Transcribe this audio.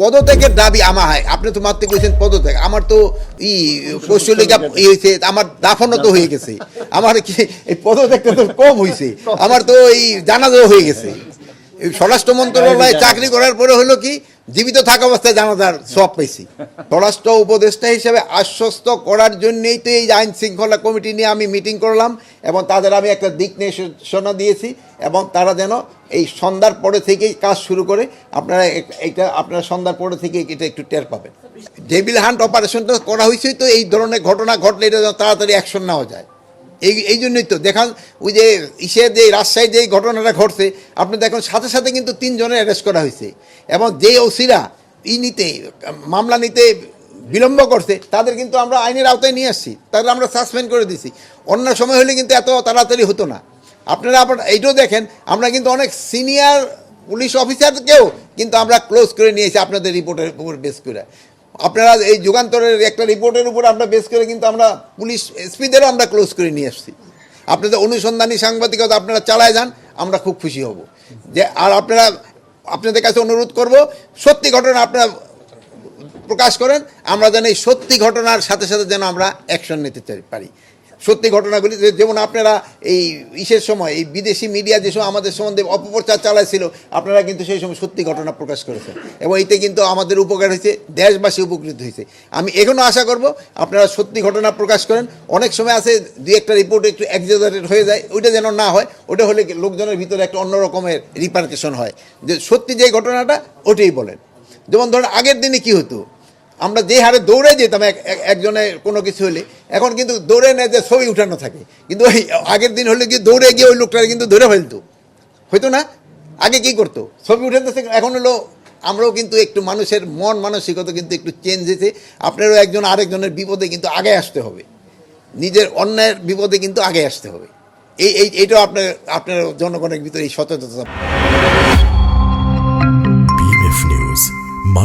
পদত্যাগের দাবি আমার হয়। আপনি তো মারতে কইছেন পদত্যাগ। আমার তো ই পশ্চিমলিগা ই হয়েছে আমার দাফনও তো হয়ে গেছে। আমার কি এই পদত্যাগটা তো কম হয়েছে আমার তো এই জানাজাও হয়ে গেছে। স্বরাষ্ট্র মন্ত্রণালয়ে চাকরি করার পরে হলো কি জীবিত থাকা অবস্থায় জানাজার সব পেয়েছি স্বরাষ্ট্র উপদেষ্টা হিসেবে আশ্বস্ত করার জন্যই তো এই আইন শৃঙ্খলা কমিটি নিয়ে আমি মিটিং করলাম এবং তাদের আমি একটা দিক নির্দেশনা দিয়েছি এবং তারা যেন এই সন্ধ্যার পরে থেকেই কাজ শুরু করে। আপনারা এইটা আপনারা সন্ধ্যার পরে থেকে এটা একটু টের পাবেন। ডেভিল হান্ট অপারেশনটা করা হয়েছে তো এই ধরনের ঘটনা ঘটলে এটা যেন তাড়াতাড়ি অ্যাকশন নেওয়া যায়। এই এই জন্যই তো। দেখান ওই যে ইসের যে রাজশাহী যে ঘটনাটা ঘটছে, আপনি দেখুন, সাথে সাথে কিন্তু তিনজনের অ্যারেস্ট করা হয়েছে। এবং যে ওসিরা ই নিতে, মামলা নিতে বিলম্ব করছে, তাদের কিন্তু আমরা আইনের আওতায় নিয়ে আসছি। তাদের আমরা সাসপেন্ড করে দিছি অন্য সময় হলে কিন্তু এত তাড়াতাড়ি হতো না। আপনারা আবার এইটাও দেখেন, আমরা কিন্তু অনেক সিনিয়র পুলিশ অফিসারকেও কিন্তু আমরা ক্লোজ করে নিয়েছি আপনাদের রিপোর্টের উপর বেস করে। আপনারা এই যুগান্তরের একটা রিপোর্টের উপর আমরা বেস করে কিন্তু আমরা পুলিশ এসপিদেরও আমরা ক্লোজ করে নিয়ে এসেছি আপনাদের অনুসন্ধানী সাংবাদিকতা আপনারা চালায় যান, আমরা খুব খুশি হব। যে, আর আপনারা, আপনাদের কাছে অনুরোধ করব, সত্যি ঘটনা আপনারা প্রকাশ করেন, আমরা যেন এই সত্যি ঘটনার সাথে সাথে যেন আমরা অ্যাকশন নিতে পারি। সত্যি ঘটনাগুলি যেমন আপনারা এই ইসের সময়, এই বিদেশি মিডিয়া যে সময় আমাদের সম্বন্ধে অপপ্রচার চালাইছিল, আপনারা কিন্তু সেই সময় সত্যি ঘটনা প্রকাশ করেছেন। এবং এতে কিন্তু আমাদের উপকার হয়েছে, দেশবাসী উপকৃত হয়েছে। আমি এখনও আশা করব আপনারা সত্যি ঘটনা প্রকাশ করেন। অনেক সময় আছে দুই একটা রিপোর্ট একটু এক্সাজারেট হয়ে যায়, ওইটা যেন না হয় ওটা হলে লোকজনের ভিতরে একটা অন্য রকমের রিপার্কেশন হয়। যে সত্যি যে ঘটনাটা, ওটাই বলেন। যেমন ধরেন আগের দিনে কি হতো? আমরা যে হারে দৌড়ে যেতাম, এক- এক- একজনের কোনো কিছু হলে, এখন কিন্তু দৌড়ে নেয় যে ছবি উঠানো থাকে। কিন্তু ওই আগের দিন হলে কি দৌড়ে গিয়ে ওই লোকটাকে কিন্তু ধরে ফেলতো। হয়তো না? আগে কি করতো? ছবি উঠাতে এখন হলো আমরাও কিন্তু একটু মানুষের মন মানসিকতা কিন্তু একটু চেঞ্জ হয়েছে। আপনারও একজন আরেকজনের বিপদে কিন্তু আগে আসতে হবে। নিজের অন্যের বিপদে কিন্তু আগে আসতে হবে। এই এই এইটাও আপনার আপনার জনগণের ভিতরে এই সচেতনতা।